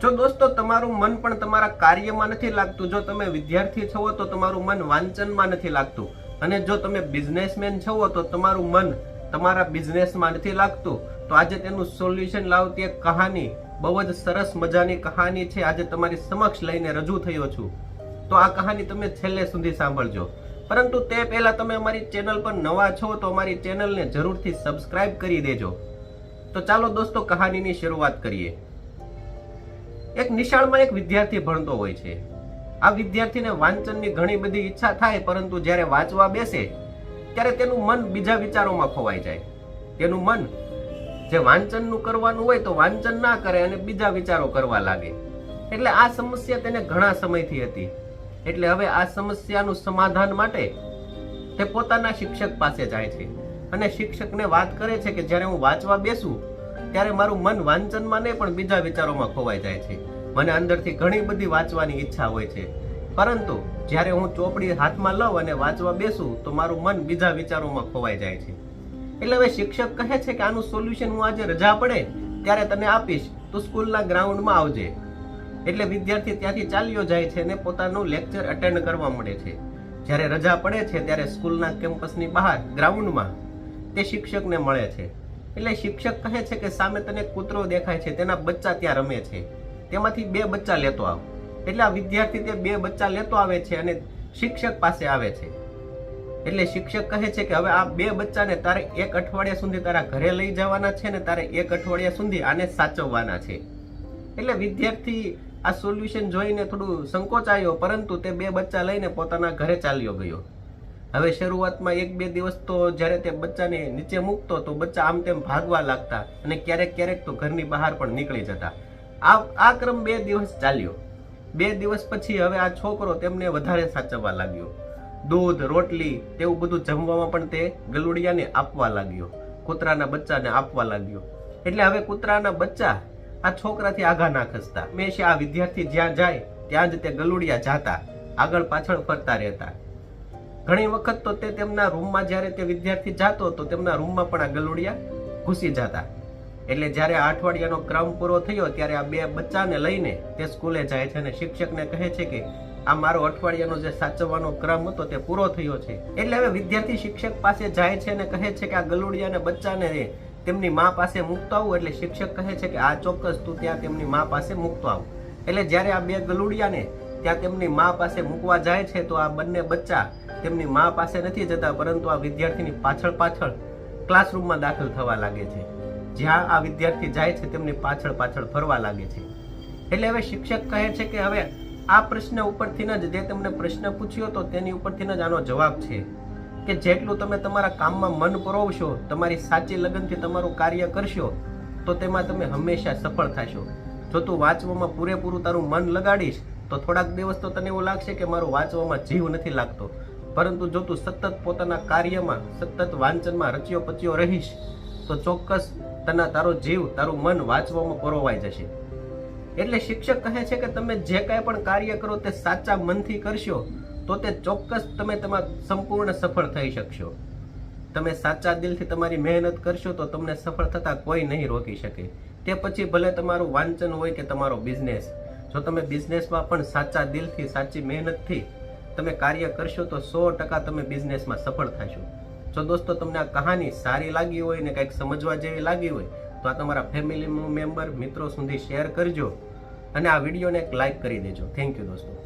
જો દોસ્તો, તમારું મન પણ તમારા કાર્યમાં નથી લાગતું. જો તમે વિદ્યાર્થી છો તો તમારું મન વાંચનમાં નથી લાગતું. અને જો તમે બિઝનેસમેન છો તો તમારું મન તમારા બિઝનેસમાં નથી લાગતું. તો આજે તેનું સોલ્યુશન લાવતી એક કહાની, બહુ જ સરસ મજાની કહાની છે. આજે તમારી સમક્ષ લઈને રજૂ થયો છું. તો આ કહાની તમે છેલ્લે સુધી સાંભળજો. પરંતુ તે પહેલાં તમે અમારી ચેનલ પર નવા છો તો અમારી ચેનલને જરૂરથી સબસ્ક્રાઇબ કરી દેજો. તો ચાલો દોસ્તો, કહાનીની શરૂઆત કરીએ. એક નિશાળમાં એક વિદ્યાર્થી ભણતો હોય છે. આ વિદ્યાર્થીને વાંચનની ઘણી બધી ઈચ્છા થાય, પરંતુ જ્યારે વાંચવા બેસે, ત્યારે તેનું મન બીજા વિચારોમાં ખોવાઈ જાય. તેનું મન જે વાંચનનું કરવાનું હોય તો વાંચન ના કરે અને બીજા વિચારો કરવા લાગે. એટલે આ સમસ્યા તેને ઘણા સમયથી હતી. એટલે હવે આ સમસ્યાનું સમાધાન માટે તે પોતાના શિક્ષક પાસે જાય છે. અને શિક્ષકને વાત કરે છે કે જ્યારે હું વાંચવા બેસું, ત્યારે મારું મન વાંચનમાં નહીં, પણ બીજા વિચારોમાં ખોવાઈ જાય છે. મને અંદરથી ઘણી બધી વાંચવાની ઈચ્છા હોય છે. પરંતુ જ્યારે હું ચોપડી હાથમાં લઉં અને વાંચવા બેસું, તો મારું મન બીજા વિચારોમાં ખોવાઈ જાય છે. એટલે હવે શિક્ષક કહે છે કે આનું સોલ્યુશન હું આજે રજા પડે ત્યારે તને આપીશ. તું સ્કૂલના ગ્રાઉન્ડમાં આવજે. એટલે વિદ્યાર્થી ત્યાંથી ચાલ્યો જાય છે અને પોતાનું લેક્ચર અટેન્ડ કરવા મળે છે. જ્યારે રજા પડે છે ત્યારે સ્કૂલના કેમ્પસની બહાર, ગ્રાઉન્ડમાં તે શિક્ષકને મળે છે. એટલે શિક્ષક કહે છે કે સામે તને કૂતરો દેખાય છે, તેના બચ્ચા ત્યાં રમે છે. તેમાંથી બે બચ્ચા લેતો આવ. એટલે આ વિદ્યાર્થી તે બે બચ્ચા લેતો આવે છે અને શિક્ષક પાસે આવે છે. એટલે શિક્ષક કહે છે કે હવે આ બે બચ્ચાને તારે એક અઠવાડિયા સુધી તારા ઘરે લઈ જવાના છે ને તારે એક અઠવાડિયા સુધી આને સાચવવાના છે. એટલે વિદ્યાર્થી આ સોલ્યુશન જોઈને થોડું સંકોચાયો પરંતુ તે બે બચ્ચા લઈને પોતાના ઘરે ચાલ્યો ગયો. હવે શરૂઆતમાં એક બે દિવસ તો જ્યારે તે બચ્ચાને નીચે મૂકતો, તો બચ્ચા આમ તેમ ભાગવા લાગતા અને ક્યારેક ક્યારેક તો ઘરની બહાર પણ નીકળી જતા. આ આ ક્રમ બે દિવસ ચાલ્યો. બે દિવસ પછી હવે આ છોકરો તેમને વધારે સાચવવા લાગ્યો. દૂધ, રોટલી, તેવું બધું જમવામાં પણ તે ગલુડિયાને આપવા લાગ્યો. કૂતરાના બચ્ચાને આપવા લાગ્યો. એટલે હવે કૂતરાના બચ્ચા આ છોકરાથી આઘા ના ખસતા. હંમેશા આ વિદ્યાર્થી જ્યાં જાય, ત્યાં જ તે ગલુડિયા જાતા. આગળ પાછળ ફરતા રહેતા. ઘણી વખત તો તે તેમના રૂમમાં જ્યારે તે વિદ્યાર્થી જાતો, તો તેમના રૂમમાં પણ આ ગલુડિયા ઘૂસી જતા. એટલે જ્યારે અઠવાડિયાનો ક્રમ પૂરો થયો, ત્યારે આ બે બચ્ચાને લઈને તે સ્કૂલે જાય છે અને શિક્ષકને કહે છે કે, આ મારો અઠવાડિયાનો જે સાચવવાનો ક્રમ હતો તે પૂરો થયો છે. એટલે હવે વિદ્યાર્થી શિક્ષક પાસે જાય છે અને કહે છે કે આ ગલુડિયાને બચ્ચાને તેમની મા પાસે મૂકતો આવું, એટલે શિક્ષક કહે છે કે, આ ચોક્કસ તું ત્યાં તેમની મા પાસે મૂકતો આવ. એટલે જ્યારે આ બે ગલુડિયાને ત્યાં તેમની મા પાસે મૂકવા જાય છે, તો આ બંને બચ્ચા તેમની મા પાસે નથી જતા, પરંતુ આ વિદ્યાર્થીની પાછળ પાછળ ક્લાસરૂમમાં દાખલ થવા લાગે છે. જ્યાં આ વિદ્યાર્થી જાય છે, તેમની પાછળ પાછળ ફરવા લાગે છે. એટલે હવે શિક્ષક કહે છે કે હવે આ પ્રશ્ન ઉપરથી જ જે તમને પ્રશ્ન પૂછ્યો તો તેની ઉપરથી જ આનો જવાબ છે. કે જેટલું તમે તમારા કામમાં મન પરોવશો, તમારી સાચી લગનથી તમારું કાર્ય કરશો, તો તેમાં તમે હંમેશા સફળ થશો. જો તું વાંચવામાં પૂરેપૂરું તારું મન લગાડીશ, તો થોડાક દિવસ તો તને એવું લાગશે કે મારું વાંચવામાં જીવ નથી લાગતો. પરંતુ જો તું સતત પોતાના કાર્યમાં, સતત વાંચનમાં રચ્યો પચ્યો રહીશ, તો ચોક્કસ તને તારો જીવ, તારું મન વાંચવામાં પરોવાઈ જશે. એટલે શિક્ષક કહે છે કે તમે જે કાંઈ પણ કાર્ય કરો તે સાચા મનથી કરશો, તો તે ચોક્કસ તમે તેમાં સંપૂર્ણ સફળ થઈ શકશો. તમે સાચા દિલથી તમારી મહેનત કરશો તો તમને સફળ થતા કોઈ નહીં રોકી શકે. તે પછી ભલે તમારું વાંચન હોય કે તમારો બિઝનેસ. જો તમે બિઝનેસમાં પણ સાચા દિલથી, સાચી મહેનતથી તમે કાર્ય કરશો તો સો ટકા તમે બિઝનેસમાં સફળ થશો. જો દોસ્તો તમને આ કહાની સારી લાગી હોય ને કંઈક સમજવા જેવી લાગી હોય, તો આ તમારા ફેમિલી મેમ્બર મિત્રો સુધી શેર કરજો અને આ વિડીયોને એક લાઇક કરી દેજો. થેન્ક યુ દોસ્તો.